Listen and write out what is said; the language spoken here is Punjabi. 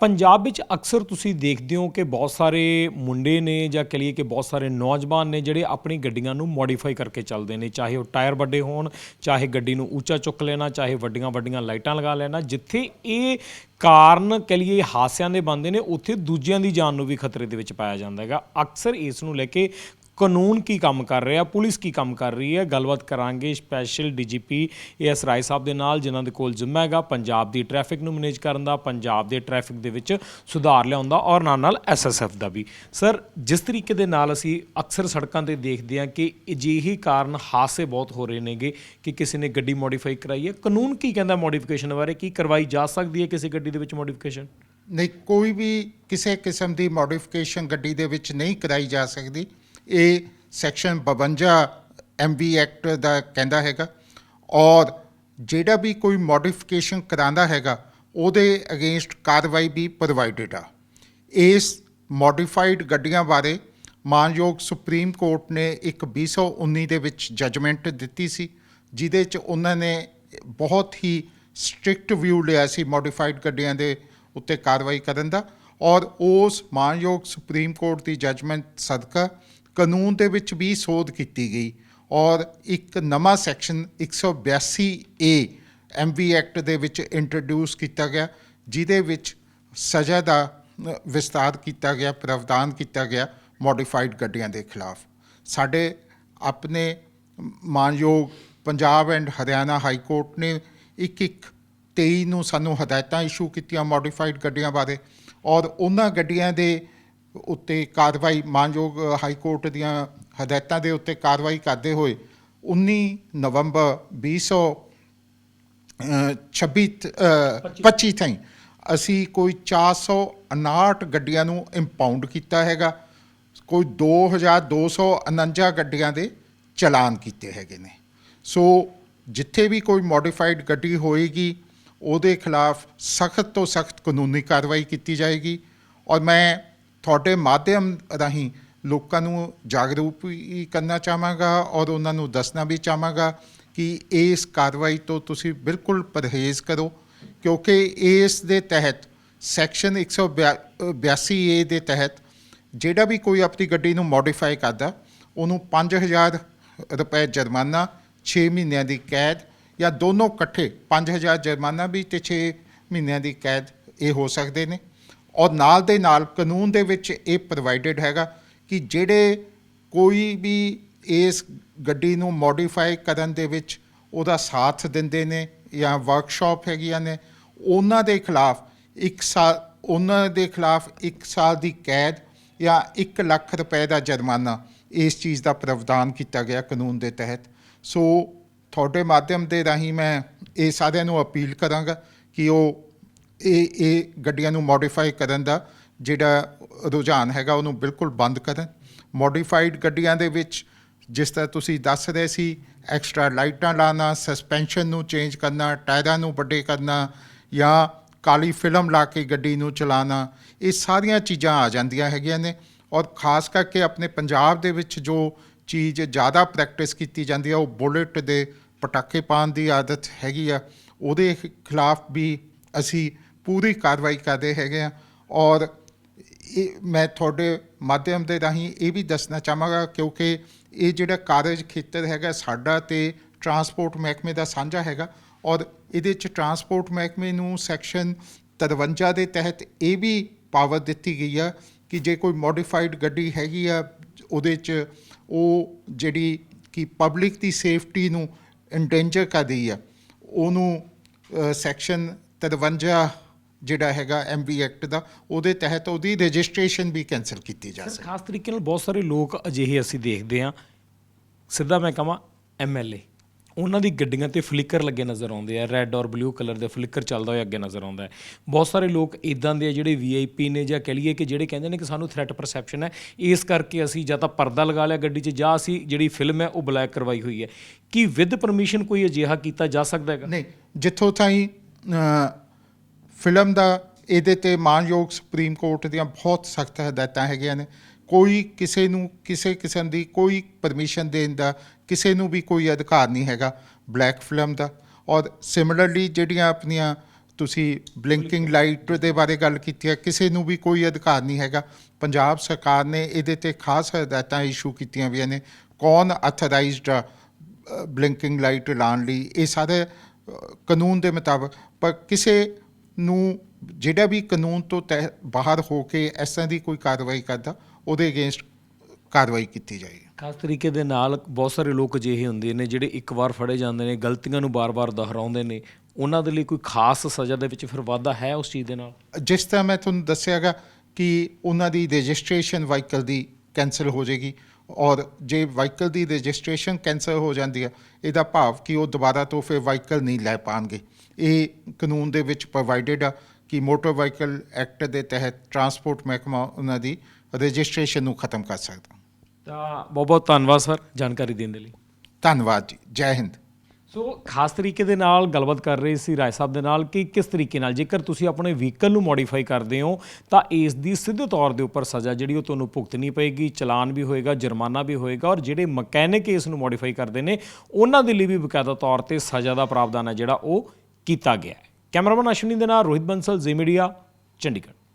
ਪੰਜਾਬ ਵਿੱਚ ਅਕਸਰ ਤੁਸੀਂ ਦੇਖਦੇ ਹੋ ਕਿ ਬਹੁਤ ਸਾਰੇ ਮੁੰਡੇ ਨੇ ਜਾਂ ਕਹ ਲਈਏ ਕਿ ਬਹੁਤ ਸਾਰੇ ਨੌਜਵਾਨ ਨੇ ਜਿਹੜੇ ਆਪਣੀ ਗੱਡੀਆਂ ਨੂੰ ਮੋਡੀਫਾਈ ਕਰਕੇ ਚੱਲਦੇ ਨੇ, ਚਾਹੇ ਉਹ ਟਾਇਰ ਵੱਡੇ ਹੋਣ, ਚਾਹੇ ਗੱਡੀ ਨੂੰ ਉੱਚਾ ਚੁੱਕ ਲੈਣਾ, ਚਾਹੇ ਵੱਡੀਆਂ ਵੱਡੀਆਂ ਲਾਈਟਾਂ ਲਗਾ ਲੈਣਾ, ਜਿੱਥੇ ਇਹ ਕਾਰਨ ਕਹ ਲਈਏ ਹਾਸਿਆਂ ਦੇ ਬੰਦੇ ਨੇ, ਉੱਥੇ ਦੂਜਿਆਂ ਦੀ ਜਾਨ ਨੂੰ ਵੀ ਖਤਰੇ ਦੇ ਵਿੱਚ ਪਾਇਆ ਜਾਂਦਾ ਹੈਗਾ। ਅਕਸਰ ਇਸ ਨੂੰ ਲੈ ਕੇ ਕਾਨੂੰਨ ਕੀ ਕੰਮ ਕਰ ਰਿਹਾ, ਪੁਲਿਸ ਕੀ ਕੰਮ ਕਰ ਰਹੀ ਹੈ? ਗੱਲਬਾਤ ਕਰਾਂਗੇ special DGP S Rai sahib ਦੇ ਨਾਲ, ਜਿਨ੍ਹਾਂ ਦੇ ਕੋਲ ਜ਼ਿੰਮਾ ਹੈਗਾ ਪੰਜਾਬ ਦੀ ਟ੍ਰੈਫਿਕ ਨੂੰ ਮੈਨੇਜ ਕਰਨ ਦਾ, ਪੰਜਾਬ ਦੇ ਟ੍ਰੈਫਿਕ ਦੇ ਵਿੱਚ ਸੁਧਾਰ ਲਿਆਉਣ ਦਾ ਔਰ ਨਾਲ ਨਾਲ ਐਸਐਸਐਫ ਦਾ ਵੀ। ਸਰ, ਜਿਸ ਤਰੀਕੇ ਦੇ ਨਾਲ ਅਸੀਂ ਅਕਸਰ ਸੜਕਾਂ ਤੇ ਦੇਖਦੇ ਹਾਂ ਕਿ ਅਜਿਹੇ ਕਾਰਨ ਹਾਦਸੇ ਬਹੁਤ ਹੋ ਰਹੇ ਨੇਗੇ ਕਿ ਕਿਸੇ ਨੇ ਗੱਡੀ ਮੋਡੀਫਾਈ ਕਰਾਈ ਹੈ। ਕਾਨੂੰਨ ਕੀ ਕਹਿੰਦਾ ਮੋਡੀਫਿਕੇਸ਼ਨ ਬਾਰੇ? ਕੀ ਕਰਵਾਈ ਜਾ ਸਕਦੀ ਹੈ ਕਿਸੇ ਗੱਡੀ ਦੇ ਵਿੱਚ ਮੋਡੀਫਿਕੇਸ਼ਨ? ਨਹੀਂ, ਕੋਈ ਵੀ ਕਿਸੇ ਕਿਸਮ ਦੀ ਮੋਡੀਫਿਕੇਸ਼ਨ ਗੱਡੀ ਦੇ ਵਿੱਚ ਨਹੀਂ ਕਰਾਈ ਜਾ ਸਕਦੀ। ਇਹ ਸੈਕਸ਼ਨ 52 ਐਮਵੀ ਐਕਟ ਦਾ ਕਹਿੰਦਾ ਹੈਗਾ ਔਰ ਜਿਹੜਾ ਵੀ ਕੋਈ ਮੋਡੀਫਿਕੇਸ਼ਨ ਕਰਾਂਦਾ ਹੈਗਾ, ਉਹਦੇ ਅਗੇਂਸਟ ਕਾਰਵਾਈ ਵੀ ਪ੍ਰੋਵਾਈਡਡ ਆ। ਇਸ ਮੋਡੀਫਾਈਡ ਗੱਡੀਆਂ ਬਾਰੇ ਮਾਨਯੋਗ ਸੁਪਰੀਮ ਕੋਰਟ ਨੇ ਇੱਕ 2019 ਦੇ ਵਿੱਚ ਜੱਜਮੈਂਟ ਦਿੱਤੀ ਸੀ, ਜਿਹਦੇ 'ਚ ਉਹਨਾਂ ਨੇ ਬਹੁਤ ਹੀ ਸਟ੍ਰਿਕਟ ਵਿਊ ਲਿਆ ਸੀ ਮੋਡੀਫਾਈਡ ਗੱਡੀਆਂ ਦੇ ਉੱਤੇ ਕਾਰਵਾਈ ਕਰਨ ਦਾ ਔਰ ਉਸ ਮਾਨਯੋਗ ਸੁਪਰੀਮ ਕੋਰਟ ਦੀ ਜੱਜਮੈਂਟ ਸਦਕਾ ਕਾਨੂੰਨ ਦੇ ਵਿੱਚ ਵੀ ਸੋਧ ਕੀਤੀ ਗਈ ਔਰ ਇੱਕ ਨਵਾਂ ਸੈਕਸ਼ਨ 182 ਏ ਐਮਵੀ ਐਕਟ ਦੇ ਵਿੱਚ ਇੰਟਰੋਡਿਊਸ ਕੀਤਾ ਗਿਆ ਜਿਹਦੇ ਵਿੱਚ ਸਜ਼ਾ ਦਾ ਅ, ਵਿਸਤਾਰ ਕੀਤਾ ਗਿਆ ਪ੍ਰਾਵਧਾਨ ਕੀਤਾ ਗਿਆ ਮੋਡੀਫਾਈਡ ਗੱਡੀਆਂ ਦੇ ਖਿਲਾਫ। ਸਾਡੇ ਆਪਣੇ ਮਾਨਯੋਗ Punjab and Haryana high court ਨੇ ਇੱਕ ਇੱਕ 23 ਨੂੰ ਸਾਨੂੰ ਹਦਾਇਤਾਂ ਇਸ਼ੂ ਕੀਤੀਆਂ ਮੋਡੀਫਾਈਡ ਗੱਡੀਆਂ ਬਾਰੇ ਔਰ ਉਹਨਾਂ ਗੱਡੀਆਂ ਦੇ ਉੱਤੇ ਕਾਰਵਾਈ ਮਾਨਯੋਗ ਹਾਈ ਕੋਰਟ ਦੀਆਂ ਹਦਾਇਤਾਂ ਦੇ ਉੱਤੇ ਕਾਰਵਾਈ ਕਰਦੇ ਹੋਏ 19 ਨਵੰਬਰ 2000 ਅ, 26 ਅ, 25 ਤਾਈਂ ਅਸੀਂ ਕੋਈ 459 ਗੱਡੀਆਂ ਨੂੰ ਇੰਪਾਊਂਡ ਕੀਤਾ ਹੈਗਾ। ਕੋਈ 2249 ਗੱਡੀਆਂ ਦੇ ਚਲਾਨ ਕੀਤੇ ਹੈਗੇ ਨੇ। ਸੋ ਜਿੱਥੇ ਵੀ ਕੋਈ ਮੋਡੀਫਾਈਡ ਗੱਡੀ ਹੋਏਗੀ ਉਹਦੇ ਖਿਲਾਫ ਸਖਤ ਤੋਂ ਸਖਤ ਕਾਨੂੰਨੀ ਕਾਰਵਾਈ ਕੀਤੀ ਜਾਏਗੀ। ਔਰ ਮੈਂ ਤੁਹਾਡੇ ਮਾਧਿਅਮ ਰਾਹੀਂ ਲੋਕਾਂ ਨੂੰ ਜਾਗਰੂਕ ਵੀ ਕਰਨਾ ਚਾਹਾਂਗਾ ਔਰ ਉਹਨਾਂ ਨੂੰ ਦੱਸਣਾ ਵੀ ਚਾਹਾਂਗਾ ਕਿ ਇਸ ਕਾਰਵਾਈ ਤੋਂ ਤੁਸੀਂ ਬਿਲਕੁਲ ਪਰਹੇਜ਼ ਕਰੋ, ਕਿਉਂਕਿ ਇਸ ਦੇ ਤਹਿਤ ਸੈਕਸ਼ਨ 182 ਏ ਦੇ ਤਹਿਤ ਜਿਹੜਾ ਵੀ ਕੋਈ ਆਪਣੀ ਗੱਡੀ ਨੂੰ ਮੋਡੀਫਾਈ ਕਰਦਾ, ਉਹਨੂੰ 5000 ਰੁਪਏ ਜੁਰਮਾਨਾ 6 ਮਹੀਨਿਆਂ ਦੀ ਕੈਦ ਜਾਂ ਦੋਨੋਂ ਇਕੱਠੇ 5000 ਜੁਰਮਾਨਾ ਵੀ ਤੇ 6 ਮਹੀਨਿਆਂ ਦੀ ਕੈਦ ਇਹ ਹੋ ਸਕਦੇ ਨੇ। ਔਰ ਨਾਲ ਦੇ ਨਾਲ ਕਾਨੂੰਨ ਦੇ ਵਿੱਚ ਇਹ ਪ੍ਰੋਵਾਈਡਡ ਹੈਗਾ ਕਿ ਜਿਹੜੇ ਕੋਈ ਵੀ ਇਸ ਗੱਡੀ ਨੂੰ ਮੋਡੀਫਾਈ ਕਰਨ ਦੇ ਵਿੱਚ ਉਹਦਾ ਸਾਥ ਦਿੰਦੇ ਨੇ ਜਾਂ ਵਰਕਸ਼ਾਪ ਹੈਗੀਆਂ ਨੇ, ਉਹਨਾਂ ਦੇ ਖਿਲਾਫ ਇੱਕ ਸਾਲ, ਉਹਨਾਂ ਦੇ ਖਿਲਾਫ 1 ਸਾਲ ਦੀ ਕੈਦ ਜਾਂ 1 ਲੱਖ ਰੁਪਏ ਦਾ ਜੁਰਮਾਨਾ ਇਸ ਚੀਜ਼ ਦਾ ਪ੍ਰਾਵਧਾਨ ਕੀਤਾ ਗਿਆ ਕਾਨੂੰਨ ਦੇ ਤਹਿਤ। ਸੋ ਤੁਹਾਡੇ ਮਾਧਿਅਮ ਦੇ ਰਾਹੀਂ ਮੈਂ ਇਹ ਸਾਰਿਆਂ ਨੂੰ ਅਪੀਲ ਕਰਾਂਗਾ ਕਿ ਉਹ ਇਹ ਇਹ ਗੱਡੀਆਂ ਨੂੰ ਮੋਡੀਫਾਈ ਕਰਨ ਦਾ ਜਿਹੜਾ ਰੁਝਾਨ ਹੈਗਾ, ਉਹਨੂੰ ਬਿਲਕੁਲ ਬੰਦ ਕਰਨ। ਮੋਡੀਫਾਈਡ ਗੱਡੀਆਂ ਦੇ ਵਿੱਚ ਜਿਸ ਤਰ੍ਹਾਂ ਤੁਸੀਂ ਦੱਸ ਰਹੇ ਸੀ ਐਕਸਟਰਾ ਲਾਈਟਾਂ ਲਾਣਾ ਸਸਪੈਂਸ਼ਨ ਨੂੰ ਚੇਂਜ ਕਰਨਾ, ਟਾਇਰਾਂ ਨੂੰ ਵੱਡੇ ਕਰਨਾ, ਜਾਂ ਕਾਲੀ ਫਿਲਮ ਲਾ ਕੇ ਗੱਡੀ ਨੂੰ ਚਲਾਉਣਾ, ਇਹ ਸਾਰੀਆਂ ਚੀਜ਼ਾਂ ਆ ਜਾਂਦੀਆਂ ਹੈਗੀਆਂ ਨੇ। ਔਰ ਖਾਸ ਕਰਕੇ ਆਪਣੇ ਪੰਜਾਬ ਦੇ ਵਿੱਚ ਜੋ ਚੀਜ਼ ਜ਼ਿਆਦਾ ਪ੍ਰੈਕਟਿਸ ਕੀਤੀ ਜਾਂਦੀ ਆ, ਉਹ ਬੁਲੇਟ ਦੇ ਪਟਾਕੇ ਪਾਉਣ ਦੀ ਆਦਤ ਹੈਗੀ ਆ। ਉਹਦੇ ਖਿਲਾਫ ਵੀ ਅਸੀਂ ਪੂਰੀ ਕਾਰਵਾਈ ਕਰਦੇ ਹੈਗੇ ਆ। ਔਰ ਇਹ ਮੈਂ ਤੁਹਾਡੇ ਮਾਧਿਅਮ ਦੇ ਰਾਹੀਂ ਇਹ ਵੀ ਦੱਸਣਾ ਚਾਹਾਂਗਾ ਕਿਉਂਕਿ ਇਹ ਜਿਹੜਾ ਕਾਰਜ ਖੇਤਰ ਹੈਗਾ ਸਾਡਾ ਤੇ ਟਰਾਂਸਪੋਰਟ ਮਹਿਕਮੇ ਦਾ ਸਾਂਝਾ ਹੈਗਾ। ਔਰ ਇਹਦੇ ਚ ਟਰਾਂਸਪੋਰਟ ਮਹਿਕਮੇ ਨੂੰ ਸੈਕਸ਼ਨ 53 ਦੇ ਤਹਿਤ ਇਹ ਵੀ ਪਾਵਰ ਦਿੱਤੀ ਗਈ ਆ ਕਿ ਜੇ ਕੋਈ ਮੋਡੀਫਾਈਡ ਗੱਡੀ ਹੈਗੀ ਆ, ਉਹਦੇ ਚ ਉਹ ਜਿਹੜੀ ਕਿ ਪਬਲਿਕ ਦੀ ਸੇਫਟੀ ਨੂੰ ਇੰਡੇਂਜਰ ਕਰਦੀ ਆ। ਉਹਨੂੰ ਸੈਕਸ਼ਨ 53 ਜਿਹੜਾ ਹੈਗਾ ਐਮਬੀ ਐਕਟ ਦਾ ਉਹਦੇ ਤਹਿਤ ਉਹਦੀ ਰਜਿਸਟ੍ਰੇਸ਼ਨ ਵੀ ਕੈਨਸਲ ਕੀਤੀ ਜਾ ਸਕਦੀ। ਖਾਸ ਤਰੀਕੇ ਨਾਲ ਬਹੁਤ ਸਾਰੇ ਲੋਕ ਅਜਿਹੇ ਅਸੀਂ ਦੇਖਦੇ ਹਾਂ। ਸਿੱਧਾ ਮੈਂ ਕਹਾਂ ਐਮਐਲਏ ਉਹਨਾਂ ਦੀ ਗੱਡੀਆਂ ਤੇ ਫਲਿੱਕਰ ਲੱਗੇ ਨਜ਼ਰ ਆਉਂਦੇ ਆ। ਰੈੱਡ ਔਰ ਬਲੂ ਕਲਰ ਦੇ ਫਲਿੱਕਰ ਚੱਲਦਾ ਹੋਇਆ ਅੱਗੇ ਨਜ਼ਰ ਆਉਂਦਾ ਹੈ। ਬਹੁਤ ਸਾਰੇ ਲੋਕ ਇਦਾਂ ਦੇ ਆ ਜਿਹੜੇ ਵੀਆਈਪੀ ਨੇ ਜਾਂ ਕਹ ਲਈਏ ਕਿ ਜਿਹੜੇ ਕਹਿੰਦੇ ਨੇ ਕਿ ਸਾਨੂੰ ਥ੍ਰੈਟ ਪਰਸੈਪਸ਼ਨ ਹੈ। ਇਸ ਕਰਕੇ ਅਸੀਂ ਜਾਂ ਤਾਂ ਪਰਦਾ ਲਗਾ ਲਿਆ ਗੱਡੀ 'ਚ ਜਾਂ ਅਸੀਂ ਜਿਹੜੀ ਫਿਲਮ ਹੈ ਉਹ ਬਲੈਕ ਕਰਵਾਈ ਹੋਈ ਹੈ। ਕੀ ਵਿਦ ਪਰਮਿਸ਼ਨ ਕੋਈ ਅਜਿਹਾ ਕੀਤਾ ਜਾ ਸਕਦਾ ਹੈਗਾ? ਨਹੀਂ ਜਿੱਥੋਂ ਤਾਈਂ ਫਿਲਮ ਦਾ ਇਹਦੇ ਤੇ ਮਾਨਯੋਗ ਸੁਪਰੀਮ ਕੋਰਟ ਦੀਆਂ ਬਹੁਤ ਸਖਤ ਹਦਾਇਤਾਂ ਹੈਗੀਆਂ ਨੇ। ਕੋਈ ਕਿਸੇ ਨੂੰ, ਕਿਸੇ ਕਿਸਮ ਦੀ ਕੋਈ ਪਰਮਿਸ਼ਨ ਦੇਣ ਦਾ ਕਿਸੇ ਨੂੰ ਵੀ ਕੋਈ ਅਧਿਕਾਰ ਨਹੀਂ ਹੈਗਾ ਬਲੈਕ ਫਿਲਮ ਦਾ। ਔਰ ਸਿਮਿਲਰਲੀ ਜਿਹੜੀਆਂ ਆਪਣੀਆਂ ਤੁਸੀਂ ਬਲਿੰਕਿੰਗ ਲਾਈਟ ਦੇ ਬਾਰੇ ਗੱਲ ਕੀਤੀ ਹੈ, ਕਿਸੇ ਨੂੰ ਵੀ ਕੋਈ ਅਧਿਕਾਰ ਨਹੀਂ ਹੈਗਾ। ਪੰਜਾਬ ਸਰਕਾਰ ਨੇ ਇਹਦੇ ਤੇ ਖਾਸ ਹਦਾਇਤਾਂ ਇਸ਼ੂ ਕੀਤੀਆਂ ਵੀ ਨੇ। ਕੌਣ ਅਥਰਾਈਜ਼ਡ ਬਲਿੰਕਿੰਗ ਲਾਈਟ ਲਾਉਣ ਲਈ? ਇਹ ਸਾਰੇ ਕਾਨੂੰਨ ਦੇ ਮੁਤਾਬਕ, ਪਰ ਕਿਸੇ ਨੂੰ ਜਿਹੜਾ ਵੀ ਕਾਨੂੰਨ ਤੋਂ ਬਾਹਰ ਹੋ ਕੇ ਇਸ ਤਰ੍ਹਾਂ ਦੀ ਕੋਈ ਕਾਰਵਾਈ ਕਰਦਾ ਉਹਦੇ ਅਗੇਂਸਟ ਕਾਰਵਾਈ ਕੀਤੀ ਜਾਏਗੀ। ਖਾਸ ਤਰੀਕੇ ਦੇ ਨਾਲ ਬਹੁਤ ਸਾਰੇ ਲੋਕ ਅਜਿਹੇ ਹੁੰਦੇ ਨੇ ਜਿਹੜੇ ਇੱਕ ਵਾਰ ਫੜੇ ਜਾਂਦੇ ਨੇ ਗਲਤੀਆਂ ਨੂੰ ਬਾਰ-ਬਾਰ ਦੁਹਰਾਉਂਦੇ ਨੇ। ਉਹਨਾਂ ਦੇ ਲਈ ਕੋਈ ਖਾਸ ਸਜ਼ਾ ਦੇ ਵਿੱਚ ਫਿਰ ਵਾਧਾ ਹੈ ਉਸ ਚੀਜ਼ ਦੇ ਨਾਲ? ਜਿਸ ਤਰ੍ਹਾਂ ਮੈਂ ਤੁਹਾਨੂੰ ਦੱਸਿਆਗਾ ਕਿ ਉਹਨਾਂ ਦੀ ਰਜਿਸਟ੍ਰੇਸ਼ਨ ਵਾਹੀਕਲ ਦੀ ਕੈਂਸਲ ਹੋ ਜਾਏਗੀ ਔਰ ਜੇ ਵਾਹੀਕਲ ਦੀ ਰਜਿਸਟ੍ਰੇਸ਼ਨ ਕੈਂਸਲ ਹੋ ਜਾਂਦੀ ਹੈ ਇਹਦਾ ਭਾਵ ਕਿ ਉਹ ਦੁਬਾਰਾ ਤੋਂ ਫਿਰ ਵਾਹੀਕਲ ਨਹੀਂ ਲੈ ਪਾਣਗੇ। ਇਹ ਕਾਨੂੰਨ ਦੇ ਵਿੱਚ ਪ੍ਰੋਵਾਈਡਡ ਆ ਕਿ ਮੋਟਰ ਵਾਹੀਕਲ ਐਕਟ ਦੇ ਤਹਿਤ ਟਰਾਂਸਪੋਰਟ ਮਹਿਕਮਾ ਉਹਨਾਂ ਦੀ ਰਜਿਸਟ੍ਰੇਸ਼ਨ ਨੂੰ ਖਤਮ ਕਰ ਸਕਦਾ। ਤਾਂ ਬਹੁਤ ਬਹੁਤ ਧੰਨਵਾਦ ਸਰ ਜਾਣਕਾਰੀ ਦੇਣ ਦੇ ਲਈ। ਧੰਨਵਾਦ ਜੀ। ਜੈ ਹਿੰਦ। ਸੋ ਖਾਸ ਤਰੀਕੇ ਦੇ ਨਾਲ ਗੱਲਬਾਤ ਕਰ ਰਹੇ ਸੀ ਰਾਏ ਸਾਹਿਬ ਦੇ ਨਾਲ ਕਿ ਕਿਸ ਤਰੀਕੇ ਨਾਲ, ਜੇਕਰ ਤੁਸੀਂ ਆਪਣੇ ਵਹੀਕਲ ਨੂੰ ਮੋਡੀਫਾਈ ਕਰਦੇ ਹੋ, ਤਾਂ ਇਸ ਦੀ ਸਿੱਧੇ ਤੌਰ ਦੇ ਉੱਪਰ ਸਜ਼ਾ ਜਿਹੜੀ ਉਹ ਤੁਹਾਨੂੰ ਭੁਗਤਣੀ ਪਏਗੀ, ਚਲਾਨ ਵੀ ਹੋਏਗਾ, ਜੁਰਮਾਨਾ ਵੀ ਹੋਏਗਾ ਔਰ ਜਿਹੜੇ ਮਕੈਨਿਕ ਇਸ ਨੂੰ ਮੋਡੀਫਾਈ ਕਰਦੇ ਨੇ, ਉਹਨਾਂ ਦੇ ਲਈ ਵੀ ਬਕਾਇਦਾ ਤੌਰ ਤੇ ਸਜ਼ਾ ਦਾ ਪ੍ਰਾਵਧਾਨ ਹੈ ਜਿਹੜਾ ਉਹ ਕੀਤਾ ਗਿਆ ਹੈ। ਕੈਮਰਾਮੈਨ ਅਸ਼ਵਨੀ ਦੇ ਨਾਲ ਰੋਹਿਤ ਬੰਸਲ, ਜ਼ੀ ਮੀਡੀਆ, ਚੰਡੀਗੜ੍ਹ।